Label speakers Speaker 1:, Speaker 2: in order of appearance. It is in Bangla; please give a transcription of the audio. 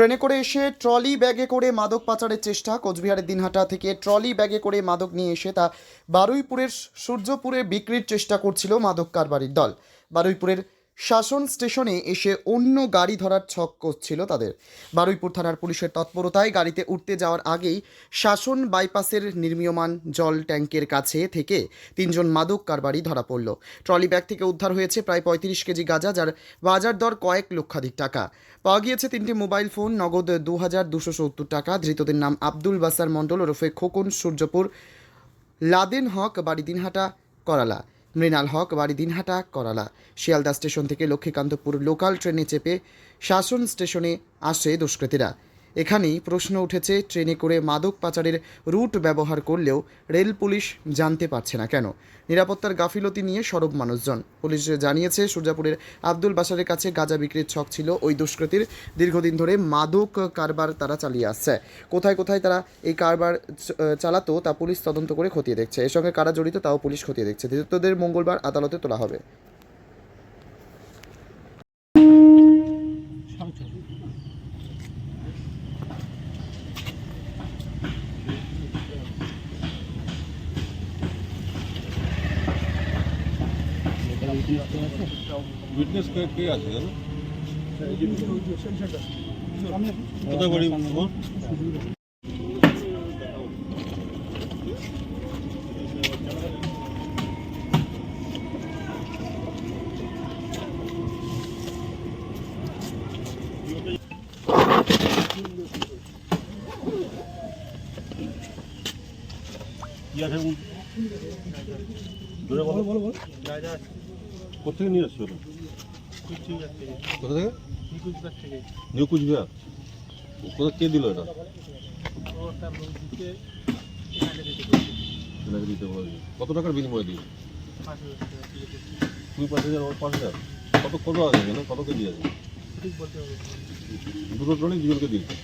Speaker 1: ট্রেনে করে এসে ট্রলি ব্যাগে করে মাদক পাচারের চেষ্টা কোচবিহারের দিনহাটা থেকে ট্রলি ব্যাগে করে মাদক নিয়ে এসে তা বারুইপুরের সূর্যপুরে বিক্রির চেষ্টা করছিল মাদক কারবারির দল। বারুইপুরের শাসন স্টেশনে এসে অন্য গাড়ি ধরার ছক করছিল তাদের। বারুইপুর থানার পুলিশের তৎপরতায় গাড়িতে উঠতে যাওয়ার আগেই শাসন বাইপাসের নির্মীয়মান জল ট্যাঙ্কের কাছে থেকে তিনজন মাদক কারবারি ধরা পড়ল। ট্রলি ব্যাগ থেকে উদ্ধার হয়েছে প্রায় পঁয়ত্রিশ কেজি গাঁজা, যার বাজার দর কয়েক লক্ষাধিক টাকা। পাওয়া গিয়েছে তিনটি মোবাইল ফোন, নগদ দু হাজার দুশো সত্তর টাকা। ধৃতদের নাম আব্দুল বাসার মণ্ডল ওরফে খোকন সূর্যপুর, লাদেন হক, বাড়ি দিনহাটা, করালা। মৃণাল হক, বাড়ি দিনহাটা, করালা। শিয়ালদা স্টেশন থেকে লক্ষ্মীকান্তপুর লোকাল ট্রেনে চেপে শাসন স্টেশনে আসে দুষ্কৃতীরা। এখানেই প্রশ্ন উঠেছে, ট্রেনে করে মাদক পাচারের রুট ব্যবহার করলেও রেল পুলিশ জানতে পারছে না কেন? নিরাপত্তার গাফিলতি নিয়ে সরব মানুষজন। পুলিশ জানিয়েছে সূর্যাপুরের আব্দুল বাসারের কাছে গাঁজা বিক্রির ছক ছিল ওই দুষ্কৃতীর। দীর্ঘদিন ধরে মাদক কারবার তারা চালিয়ে আসছে। কোথায় কোথায় তারা এই কারবার চালাতো তা পুলিশ তদন্ত করে খতিয়ে দেখছে। এর সঙ্গে কারা জড়িত তাও পুলিশ খতিয়ে দেখছে। ধৃতদের মঙ্গলবার আদালতে তোলা হবে।
Speaker 2: উইটনেস কে কে আছে জানো? কোথায় বাড়ি কি আছে বলো? বলো। বলো কোথেকে নিয়ে আসছো কোথা থেকে? নিউ কুচবিহার। কোথা কে দিল এটা। কত টাকার বিনিময়ে দিয়ে তুই পাঁচ হাজার পাঁচ হাজার। কত কত আছে কত কেজি আছে? দুটো ট্রলি, দুজনকে দিয়েছে।